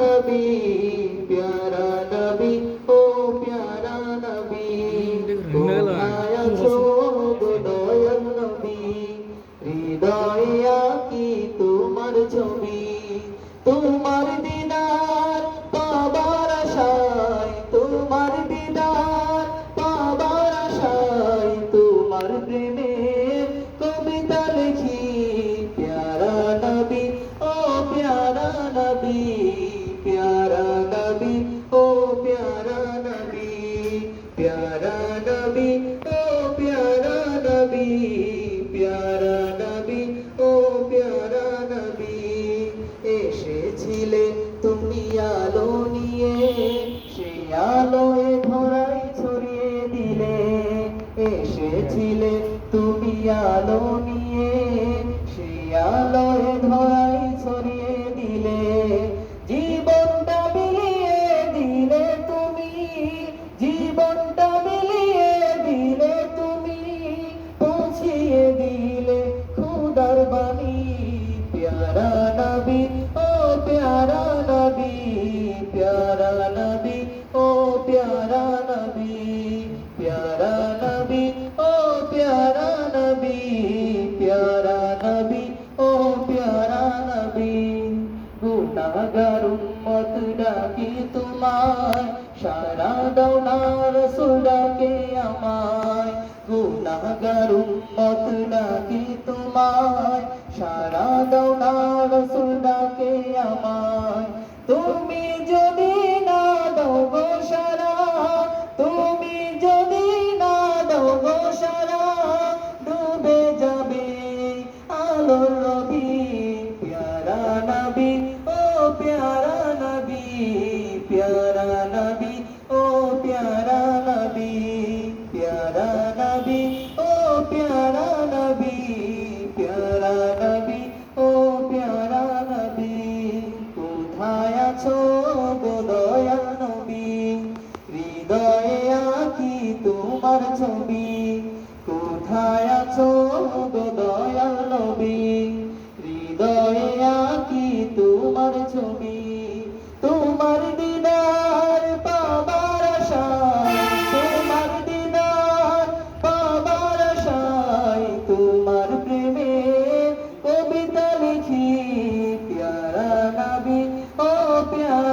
নবী এসেছিলে তুমি আলো ডাকি তোমায়, সারা দাও না আমায়। গুনাহগার উম্মত ডাকি তোমায়, সারা দাও না আমায়। তুমি যদি না দাও গো সারা, তুমি যদি না দাও গো সারা, ডুবে যাবে আলোর রবি, প্যারা নবী प्यारा नबी ओ प्यारा नबी प्यारा नबी ओ प्यारा नबी प्यारा नबी ओ प्यारा नबी কোথায় আছো গো দয়া নবী হৃদয়ে আঁকি তোমার ছবি, কোথায় আছো গো দয়া নবী হৃদয়ে আঁকি তোমার ছবি प्यार